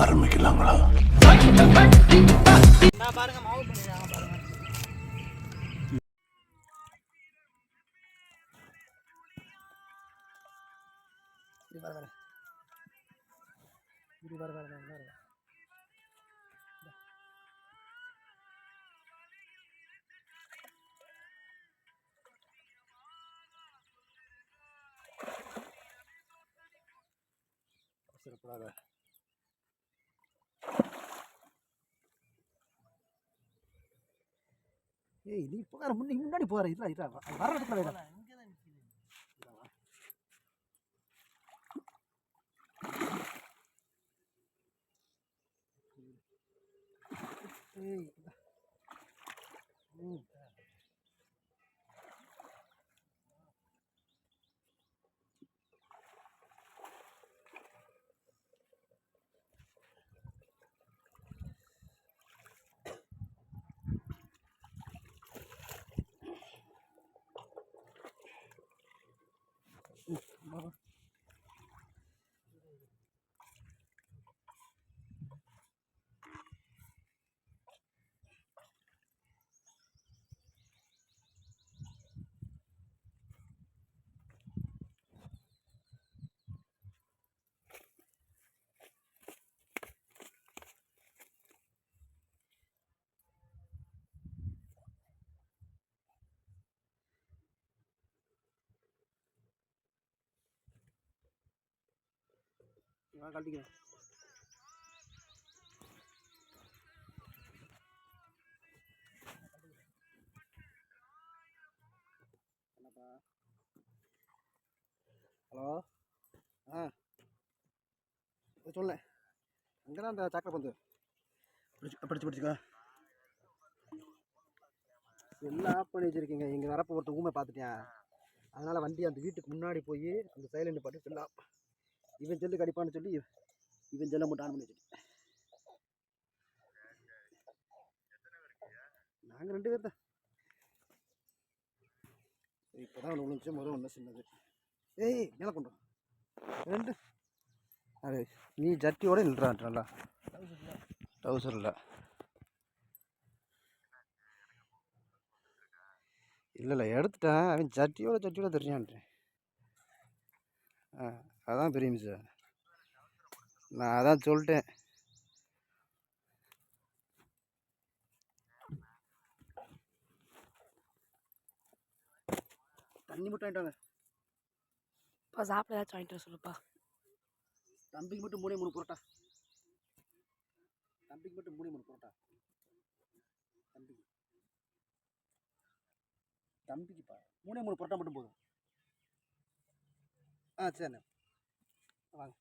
ஆரம்பிக்கலாங்களா? சிறப்பாக பாருங்க மாவு பண்ணிடுறாங்க பாருங்க இது பாரு பாரு இது பாரு பாரு பாரு பாரு அவசரப்படாத ஏய் நீ போகிற முன்னே முன்னாடி போகிற இல்லை இல்லை வர இடத்துல வேணும் ஏய் Lord. நான் கழட்டிக்கிறேன். என்னப்பா? ஹலோ? ஆ. இதை சொல்ல. அங்கே தான் அந்த சாக்கடை பந்து? பிடிச்சி பிடிச்சி பிடிச்சிக்கோ. எல்லாம் ஆஃப் பண்ணி வச்சுருக்கீங்க? இங்கே வரப்போ ஒருத்தர் ஊமை பார்த்துட்டேன். அதனால் வண்டி அந்த வீட்டுக்கு முன்னாடி போய் அந்த சைலண்ட் பாட்டு எல்லாம் இவன் செல்லு கடிப்பான்னு சொல்லி இவன் செல்லை மட்டும் ஆன் பண்ணி வச்சுட்டு. நாங்கள் ரெண்டு பேர் தான் இப்போ தான் ஒன்று நிமிஷம் முதல் ஒன்று சின்னது. ஏய் மேலே கொண்டு ரெண்டு. அது நீ ஜட்டியோட நின்றான் நல்லா டவுசர் இல்லை இல்லை இல்லை எடுத்துட்டேன். அவன் ஜட்டியோட ஜட்டியோட தெரியான்ட்டேன் ஆ. அதான் பெரிய மிஸ் நான் அதான் சொல்லிட்டேன் தண்ணி மட்டும் வாங்கிட்டு வாங்க. இப்போ சாப்பிட ஏதாச்சும் வாங்கிட்டு வர சொல்லுப்பா. தம்பிக்கு மட்டும் மூணே மூணு புரோட்டா. தம்பிக்கு மட்டும் மூணே மூணு புரோட்டா. தம்பிக்கு. தம்பிக்குப்பா. மூணே மூணு புரோட்டா மட்டும் போதும். ஆ சரிண்ணே. வாங்க